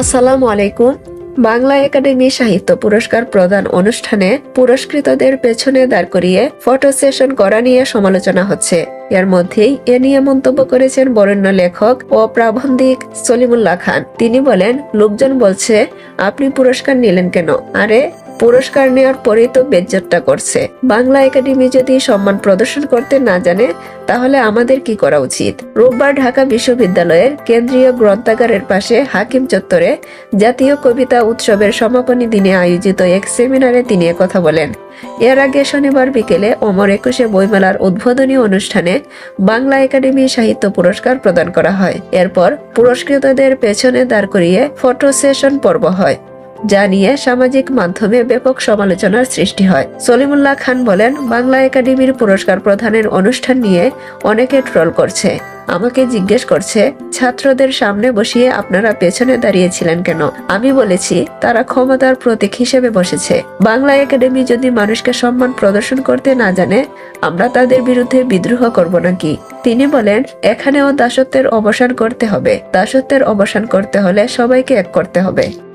আসসালামু আলাইকুম। বাংলা একাডেমি সাহিত্য পুরস্কার প্রদান অনুষ্ঠানে পুরস্কৃতদের পেছনে দাঁড় করিয়ে ফটো সেশন করা নিয়ে সমালোচনা হচ্ছে। এর মধ্যেই এ নিয়ে মন্তব্য করেছেন বরেণ্য লেখক ও প্রাবন্ধিক সলিমুল্লাহ খান। তিনি বলেন, লোকজন বলছে, আপনি পুরস্কার নিলেন কেন? আরে পুরস্কার নেওয়ার পরেই তো বেজ্জতটা করছে। বাংলা একাডেমি যদি সম্মান প্রদর্শন করতে না জানে, তাহলে আমাদের কি করা উচিত? রোববার ঢাকা বিশ্ববিদ্যালয়ের কেন্দ্রীয় গ্রন্থাগারের পাশে হাকিম চত্বরে জাতীয় কবিতা উৎসবের সমাপনী দিনে আয়োজিত এক সেমিনারে তিনি কথা বলেন। এর আগে শনিবার বিকেলে অমর একুশে বইমেলার উদ্বোধনী অনুষ্ঠানে বাংলা একাডেমি সাহিত্য পুরস্কার প্রদান করা হয়। এরপর পুরস্কৃতদের পেছনে দাঁড় করিয়ে ফটো সেশন পর্ব হয়। যা নিয়ে সামাজিক মাধ্যমে ব্যাপক সমালোচনার সৃষ্টি হয়। সলিমুল্লাহ খান বলেন, বাংলা একাডেমির পুরস্কার প্রধানের অনুষ্ঠান নিয়ে অনেকে ট্রল করছে। আমাকে জিজ্ঞেস করছে, ছাত্রদের সামনে বসিয়ে আপনারা পেছনে দাঁড়িয়েছিলেন কেন? আমি বলেছি, তারা ক্ষমতার প্রতীক হিসেবে বসেছে। বাংলা একাডেমি যদি মানুষকে সম্মান প্রদর্শন করতে না জানে, আমরা তাদের বিরুদ্ধে বিদ্রোহ করব নাকি? তিনি বলেন, এখানেও দাসত্বের অবসান করতে হবে। দাসত্বের অবসান করতে হলে সবাইকে এক করতে হবে।